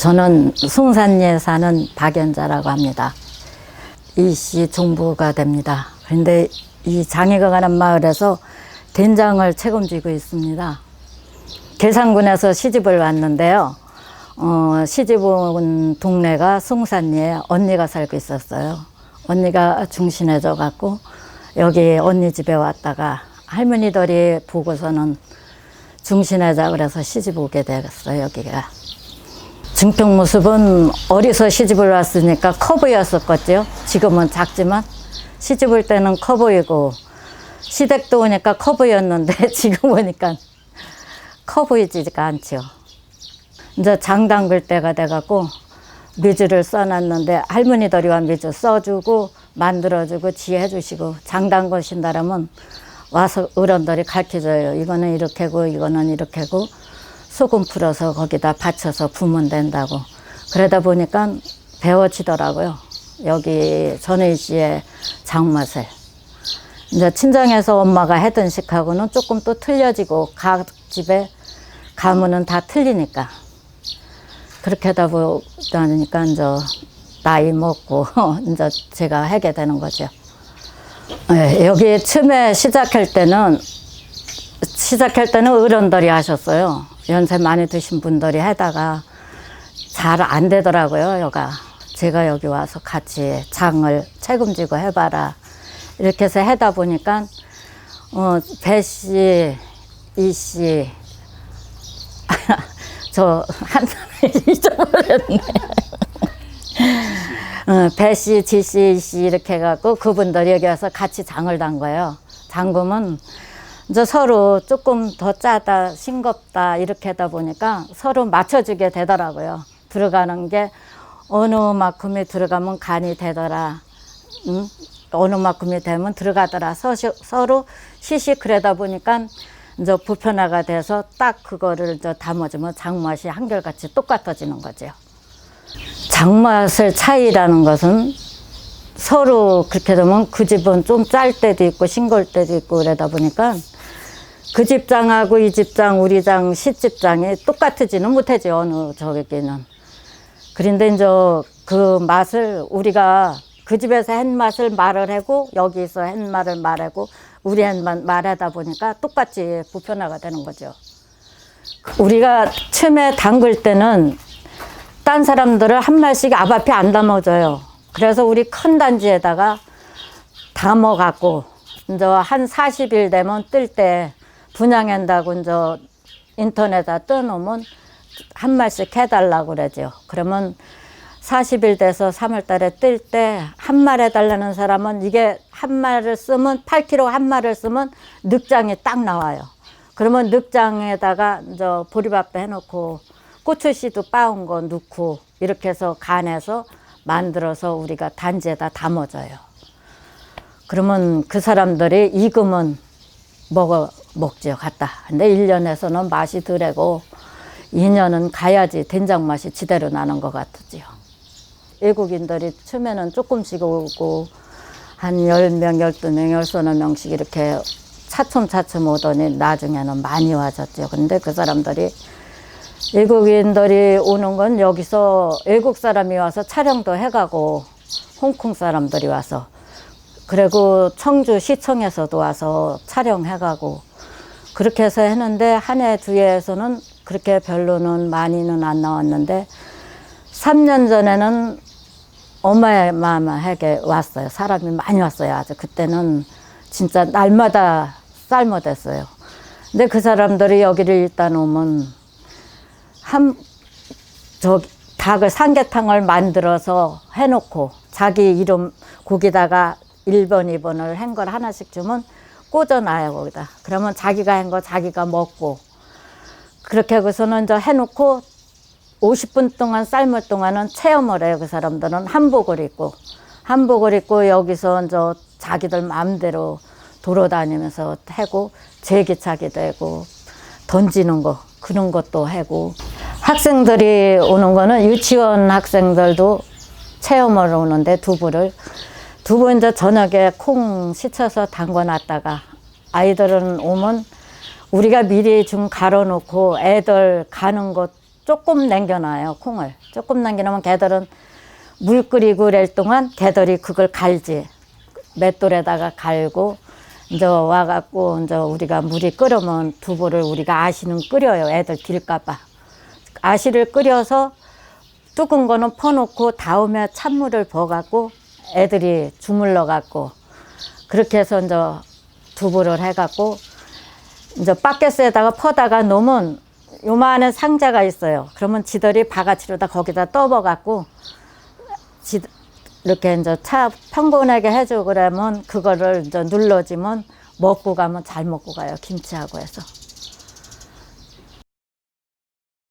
저는 숭산리에 사는 박연자라고 합니다. 이씨 종부가 됩니다. 그런데 이 장애가 가는 마을에서 된장을 책임지고 있습니다. 계산군에서 시집을 왔는데요. 어, 시집 온 동네가 숭산리에 언니가 살고 있었어요. 언니가 중신해져 갖고 여기 언니 집에 왔다가 할머니들이 보고서는 중신하자 그래서 시집 오게 됐어요 여기가. 증평 모습은 어려서 시집을 왔으니까 커 보였었겠죠. 지금은 작지만 시집 올 때는 커 보이고 시댁도 오니까 커 보였는데 지금 오니까 커 보이지가 않죠. 이제 장 담글 때가 돼갖고 미주를 써놨는데 할머니들이 와 미주 써주고 만들어주고 지혜주시고 장 담그신다라면 와서 어른들이 가르쳐줘요. 이거는 이렇게고 이거는 이렇게고 소금 풀어서 거기다 받쳐서 부으면 된다고. 그러다 보니까 배워지더라고요. 여기 전의 씨의 장맛을. 이제 친정에서 엄마가 해던 식하고는 조금 또 틀려지고 각 집에 가문은 다 틀리니까 그렇게 하다 보니까 이제 나이 먹고 이제 제가 하게 되는 거죠. 네, 여기 처음에 시작할 때는 시작할 때는 어른들이 하셨어요. 연세 많이 드신 분들이 하다가 잘 안 되더라고요, 여가. 제가 여기 와서 같이 장을 책임지고 해봐라. 이렇게 해서 하다 보니까, 어, 배 씨, 이 씨, 저, 한 사람이 잊어버렸네. 어, 배 씨, 지 씨, 이 씨, 이렇게 해갖고 그분들이 여기 와서 같이 장을 담궈요. 담그면 이제 서로 조금 더 짜다, 싱겁다, 이렇게 하다 보니까 서로 맞춰주게 되더라고요. 들어가는 게 어느 만큼이 들어가면 간이 되더라. 응? 어느 만큼이 되면 들어가더라. 서, 서로 시시 그러다 보니까 이제 보편화가 돼서 딱 그거를 이제 담아주면 장맛이 한결같이 똑같아지는 거죠. 장맛의 차이라는 것은 서로 그렇게 되면 그 집은 좀 짤 때도 있고 싱거울 때도 있고 그러다 보니까 그 집장하고 이 집장, 우리 장, 시집장이 똑같지는 못하지 어느 저기는. 그런데 이제 그 맛을 우리가 그 집에서 한 맛을 말을 하고 여기서 한 말을 말하고 우리 한말 말하다 보니까 똑같이 보편화가 되는 거죠. 우리가 처음에 담글 때는 딴 사람들을 한 말씩 앞 앞에 안 담아줘요. 그래서 우리 큰 단지에다가 담아갖고 이제 한 40일 되면 뜰 때 분양한다고 이제 인터넷에 떠놓으면 한 말씩 해달라고 그러죠. 그러면 40일 돼서 3월 달에 뜰 때 한 말 해달라는 사람은 이게 한 말을 쓰면 8kg 한 말을 쓰면 늑장이 딱 나와요. 그러면 늑장에다가 이제 보리밥도 해놓고 고추씨도 빻은 거 넣고 이렇게 해서 간해서 만들어서 우리가 단지에다 담아줘요. 그러면 그 사람들이 익으면 먹어 먹죠 갖다. 근데 1년에서는 맛이 덜하고 2년은 가야지 된장 맛이 지대로 나는 것 같지요. 외국인들이 처음에는 조금씩 오고 한 10명, 12명, 13명씩 이렇게 차츰차츰 오더니 나중에는 많이 와졌죠. 근데 그 사람들이 외국인들이 오는 건 여기서 외국 사람이 와서 촬영도 해가고 홍콩 사람들이 와서 그리고 청주 시청에서도 와서 촬영해가고 그렇게 해서 했는데 한 해 두 해에서는 그렇게 별로는 많이는 안 나왔는데 3년 전에는 어마어마하게 왔어요. 사람이 많이 왔어요. 아주 그때는 진짜 날마다 삶아댔어요. 근데 그 사람들이 여기를 일단 오면 한, 저, 닭을 삼계탕을 만들어서 해놓고 자기 이름 고기다가 1번, 2번을 한 걸 하나씩 주면 꽂아놔요, 거기다. 그러면 자기가 한 거 자기가 먹고. 그렇게 하고서는 이제 해놓고 50분 동안 삶을 동안은 체험을 해요, 그 사람들은. 한복을 입고. 한복을 입고 여기서 이제 자기들 마음대로 돌아다니면서 하고, 제기차기 되고, 던지는 거, 그런 것도 하고. 학생들이 오는 거는 유치원 학생들도 체험을 오는데 두부를 두부 이제 저녁에 콩 씻어서 담궈 놨다가 아이들은 오면 우리가 미리 좀 갈아 놓고 애들 가는 것 조금 남겨놔요 콩을. 조금 남겨놓으면 개들은 물 끓이고 이럴 동안 개들이 그걸 갈지 맷돌에다가 갈고 이제 와갖고 이제 우리가 물이 끓으면 두부를 우리가 아시는 끓여요 애들 딜까봐. 아시를 끓여서 뚜근 거는 퍼놓고 다음에 찬물을 버갖고 애들이 주물러 갖고 그렇게 해서 이제 두부를 해갖고 이제 바켓에다가 퍼다가 놓으면 요만한 상자가 있어요. 그러면 지들이 바가지로다 거기다 떠버갖고 지 이렇게 이제 차 평분하게 해주고 그러면 그거를 이제 눌러주면 먹고 가면 잘 먹고 가요 김치하고 해서